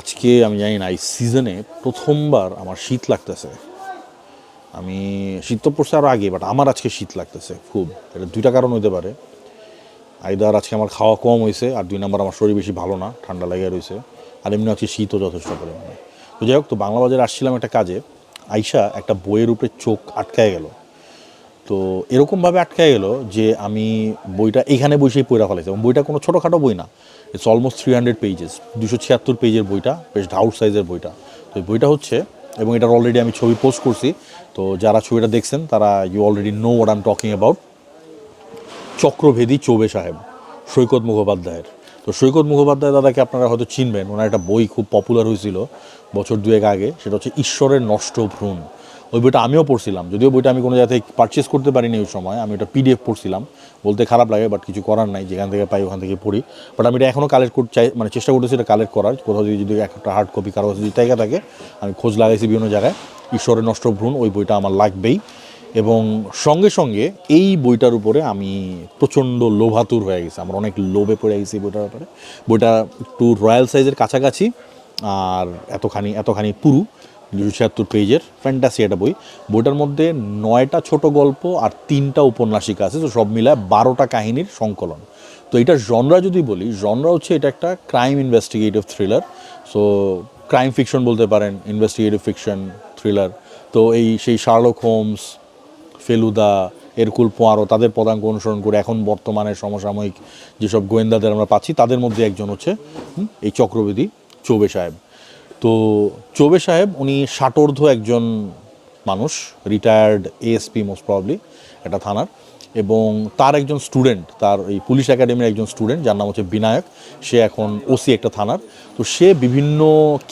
আজকে আমি জানি না, এই সিজনে প্রথমবার আমার শীত লাগতেছে। আমি শীত তো পড়ছে আরও আগে বাট আমার আজকে শীত লাগতেছে খুব। এটা দুইটা কারণ হতে পারে। আইদার আজকে আমার খাওয়া কম হয়েছে আর দুই নাম্বার আমার শরীর বেশি ভালো না, ঠান্ডা লেগে রয়েছে আর এমনি আজকে শীতও যথেষ্ট পরিমাণে। তো যাই হোক, তো বাংলা বাজারে আসছিলাম একটা কাজে, আইসা একটা বইয়ের উপরে চোখ আটকায় গেল। তো এরকমভাবে আটকায় গেল যে আমি বইটা এখানে বসেই পড়া ফেলেছি। এবং বইটা কোনো ছোটোখাটো বই না। It's almost three hundred pages দুশো ছিয়াত্তর পেজের বইটা, বেশ ডাউট সাইজের বইটা। তো এই বইটা হচ্ছে, এবং এটার অলরেডি আমি ছবি পোস্ট করছি। তো যারা ছবিটা দেখছেন, তারা you already know what am talking about Chakrabhedi Choube সাহেব, সৈকত মুখোপাধ্যায়ের। তো সৈকত মুখোপাধ্যায় দাদাকে আপনারা হয়তো চিনবেন, ওনার একটা বই খুব পপুলার হয়েছিল বছর দুয়েক আগে, সেটা হচ্ছে ঈশ্বরের নষ্ট ভ্রূণ। ওই বইটা আমিও পড়ছিলাম। যদিও বইটা আমি কোনো জায়গা থেকে পারচেস করতে পারিনি ওই সময়। আমি ওটা পিডিএফ পড়ছিলাম। বলতে খারাপ লাগে বাট কিছু করার নাই। যেখান থেকে পাই ওখান থেকে পড়ি। বাট আমি এটা এখনও কালেক্ট করতে চাই মানে চেষ্টা করতেছি এটা কালেক্ট করার। কোথাও যদি যদি একটা হার্ড কপি কারও যদি জায়গা থাকে, আমি খোঁজ লাগাইছি বিভিন্ন জায়গায়। ঈশ্বরের নষ্ট ভ্রূণ, ওই বইটা আমার লাগবেই। এবং সঙ্গে সঙ্গে এই বইটার উপরে আমি প্রচণ্ড লোভাতুর হয়ে গেছি। আমার অনেক লোভে পড়ে গেছি এই বইটার ব্যাপারে। বইটা একটু রয়্যাল সাইজের কাছাকাছি, আর এতখানি এতখানি পুরু। দুশো ছিয়াত্তর পেজের ফ্যান্টাসি একটা বই। বইটার মধ্যে নয়টা ছোট গল্প আর তিনটা উপন্যাসিকা আছে, তো সব মিলায় বারোটা কাহিনীর সংকলন। তো এটার জনরা যদি বলি জনরা হচ্ছে এটা একটা crime investigative thriller so crime fiction বলতে পারেন ইনভেস্টিগেটিভ ফিকশন থ্রিলার তো এই সেই Sherlock Holmes Feluda Hercule Poirot তাদের পদাঙ্ক অনুসরণ করে এখন বর্তমানে সমসাময়িক যেসব গোয়েন্দাদের আমরা পাচ্ছি, তাদের মধ্যে একজন হচ্ছে এই চক্রবর্তী চৌবে সাহেব। তো চৌবে সাহেব, উনি ষাটোর্ধ একজন মানুষ রিটায়ার্ড এএসপি মোস্ট প্রবলি একটা থানার, এবং তার একজন স্টুডেন্ট তার এই পুলিশ একাডেমির একজন স্টুডেন্ট যার নাম হচ্ছে বিনায়ক, সে এখন ওসি একটা থানার। তো সে বিভিন্ন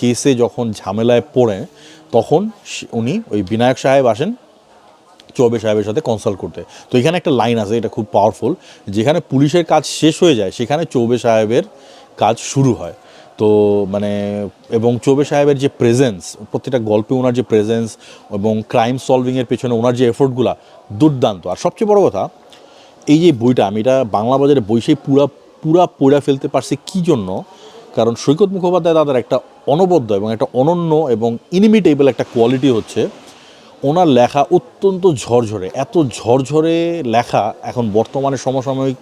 কেসে যখন ঝামেলায় পড়ে, তখন উনি ওই বিনায়ক সাহেব আসেন চৌবে সাহেবের সাথে কনসাল্ট করতে। তো এখানে একটা লাইন আছে, এটা খুব পাওয়ারফুল যেখানে পুলিশের কাজ শেষ হয়ে যায়, সেখানে চৌবে সাহেবের কাজ শুরু হয়। তো মানে এবং চৌবে সাহেবের যে প্রেজেন্স প্রত্যেকটা গল্পে ওনার যে প্রেজেন্স এবং ক্রাইম সলভিংয়ের পেছনে ওনার যে এফোর্টগুলো দুর্দান্ত। আর সবচেয়ে বড় কথা, এই যে বইটা, আমি এটা বাংলা বাজারে বইসেই পুরা পুরা পড়া ফেলতে পারছি কী জন্য? কারণ সৈকত মুখোপাধ্যায় দাদার একটা অনবদ্য এবং একটা অনন্য এবং ইনিমিটেবল একটা কোয়ালিটি হচ্ছে। ওনার লেখা অত্যন্ত ঝরঝরে, এত ঝরঝরে লেখা এখন বর্তমানে সমসাময়িক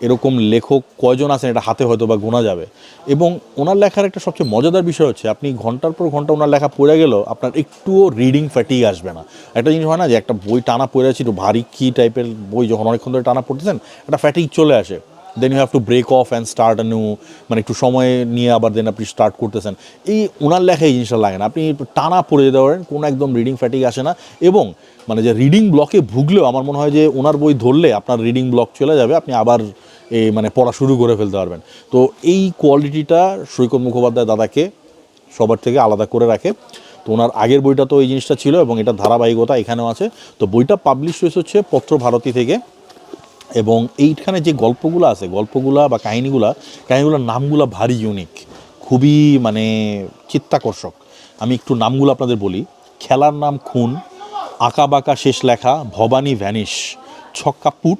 এরকম লেখক কয়জন আছেন এটা হাতে হয়তো বা গোনা যাবে। এবং ওনার লেখার একটা সবচেয়ে মজাদার বিষয় হচ্ছে, আপনি ঘণ্টার পর ঘণ্টা ওনার লেখা পড়ে গেলেও আপনার একটুও রিডিং ফ্যাটিক আসবে না। একটা জিনিস হয় না যে একটা বই টানা পড়ে আছে, একটু ভারী কী টাইপের বই যখন অনেকক্ষণ ধরে টানা পড়তেছেন, একটা ফ্যাটিক চলে আসে। Then you have to break off and start a new মানে একটু সময় নিয়ে আবার দেন আপনি স্টার্ট করতেছেন। এই ওনার লেখা এই জিনিসটা লাগে না। আপনি টানা পড়ে যেতে পারেন, কোনো একদম রিডিং ফ্যাটিক আসে না। এবং মানে যে রিডিং ব্লকে ভুগলেও আমার মনে হয় যে ওনার বই ধরলে আপনার রিডিং ব্লক চলে যাবে, আপনি আবার এই মানে পড়া শুরু করে ফেলতে পারবেন। তো এই কোয়ালিটিটা সৈকত মুখোপাধ্যায় দাদাকে সবার থেকে আলাদা করে রাখে। তো ওনার আগের বইটা তো এই জিনিসটা ছিল এবং এটা ধারাবাহিকতা এখানেও আছে। তো বইটা পাবলিশ হয়েছে হচ্ছে পত্র ভারতী থেকে। এবং এইখানে যে গল্পগুলো আছে, গল্পগুলা বা কাহিনীগুলা, কাহিনীগুলোর নামগুলো ভারী ইউনিক খুবই মানে চিত্তাকর্ষক। আমি একটু নামগুলো আপনাদের বলি। খেলার নাম খুন, আঁকা বাঁকা শেষ লেখা, ভবানী ভ্যানিশ, ছক্কা পুট,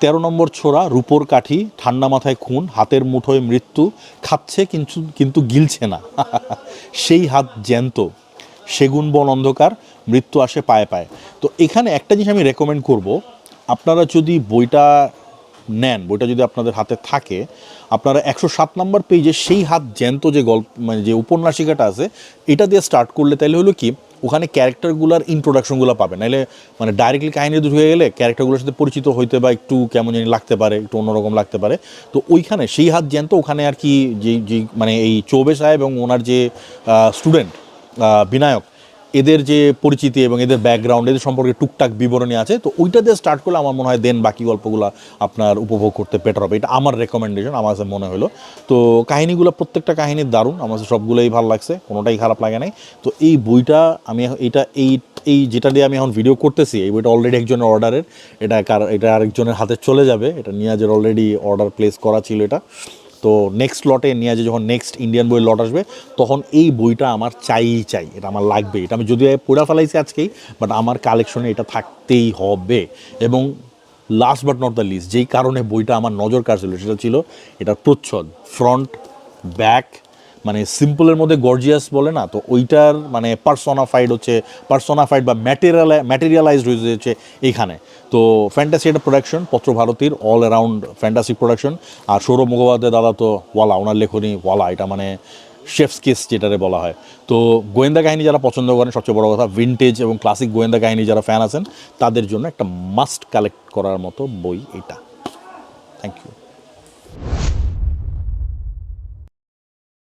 তেরো নম্বর ছোড়া, রূপোর কাঠি, ঠান্ডা মাথায় খুন, হাতের মুঠোয় মৃত্যু, খাচ্ছে কিন্তু কিন্তু গিলছে না। সেই হাত জ্যান্ত, সেগুন বন অন্ধকার, মৃত্যু আসে পায়ে পায়ে। তো এখানে একটা জিনিস আমি রেকমেন্ড করব আপনারা যদি বইটা নেন, বইটা যদি আপনাদের হাতে থাকে, আপনারা একশো সাত নম্বর পেজে সেই হাত জ্যান্ত যে গল্প মানে যে উপন্যাসিকাটা আছে, এটা দিয়ে স্টার্ট করলে তাহলে হলো কি, ওখানে ক্যারেক্টারগুলোর ইন্ট্রোডাকশনগুলো পাবে নাহলে মানে ডাইরেক্টলি কাহিনী ঢুকে গেলে ক্যারেক্টারগুলোর সাথে পরিচিত হইতে বা একটু কেমন জানি লাগতে পারে, একটু অন্যরকম লাগতে পারে। তো ওইখানে সেই হাত জ্যান্ত ওখানে আর কি যে মানে এই চৌবে সাহেব এবং ওনার যে স্টুডেন্ট বিনায়ক এদের যে পরিচিতি এবং এদের ব্যাকগ্রাউন্ড এদের সম্পর্কে টুকটাক বিবরণী আছে, তো ওইটা দিয়ে স্টার্ট করলে আমার মনে হয় দেন বাকি গল্পগুলো আপনার উপভোগ করতে বেটার হবে। এটা আমার রেকমেন্ডেশন আমার কাছে মনে হলো। তো কাহিনিগুলো প্রত্যেকটা কাহিনীর দারুণ, আমার সবগুলোই ভালো লাগছে, কোনোটাই খারাপ লাগে নাই। তো এই বইটা আমি এটা এই এই যেটা দিয়ে আমি এখন ভিডিও করতেছি, এই বইটা অলরেডি একজনের অর্ডারের এটা কার, এটা আরেকজনের হাতে চলে যাবে, এটা নিয়াজের অলরেডি অর্ডার প্লেস করা ছিল এটা। তো নেক্সট লটে নিয়ে আসে, যখন নেক্সট ইন্ডিয়ান বইয়ের লট আসবে, তখন এই বইটা আমার চাই চাই, এটা আমার লাগবে। এটা আমি যদিও পড়া ফেলাইছি আজকেই বাট আমার কালেকশনে এটা থাকতেই হবে। এবং last but not the least যেই কারণে বইটা আমার নজর কাটছিল সেটা ছিল এটা প্রচ্ছদ ফ্রন্ট ব্যাক মানে সিম্পলের মধ্যে গর্জিয়াস বলে না, তো ওইটার মানে পার্সোনাফাইড হচ্ছে পার্সোনাফাইড বা ম্যাটেরিয়াল ম্যাটেরিয়ালাইজড হয়েছে এইখানে। তো ফ্যান্টাসি একটা প্রোডাকশন পত্রভারতীর অল অ্যারাউন্ড ফ্যান্টাসি প্রোডাকশন আর সৌরভ মুখোপাধ্যায় দাদা তো ওয়ালা ওনার লেখনী ওয়ালা এটা মানে শেফস কেস যেটারে বলা হয়। তো গোয়েন্দা কাহিনী যারা পছন্দ করেন, সবচেয়ে বড় কথা ভিনটেজ এবং ক্লাসিক গোয়েন্দা কাহিনী যারা ফ্যান আছেন, তাদের জন্য একটা মাস্ট কালেক্ট করার মতো বই এটা। Thank you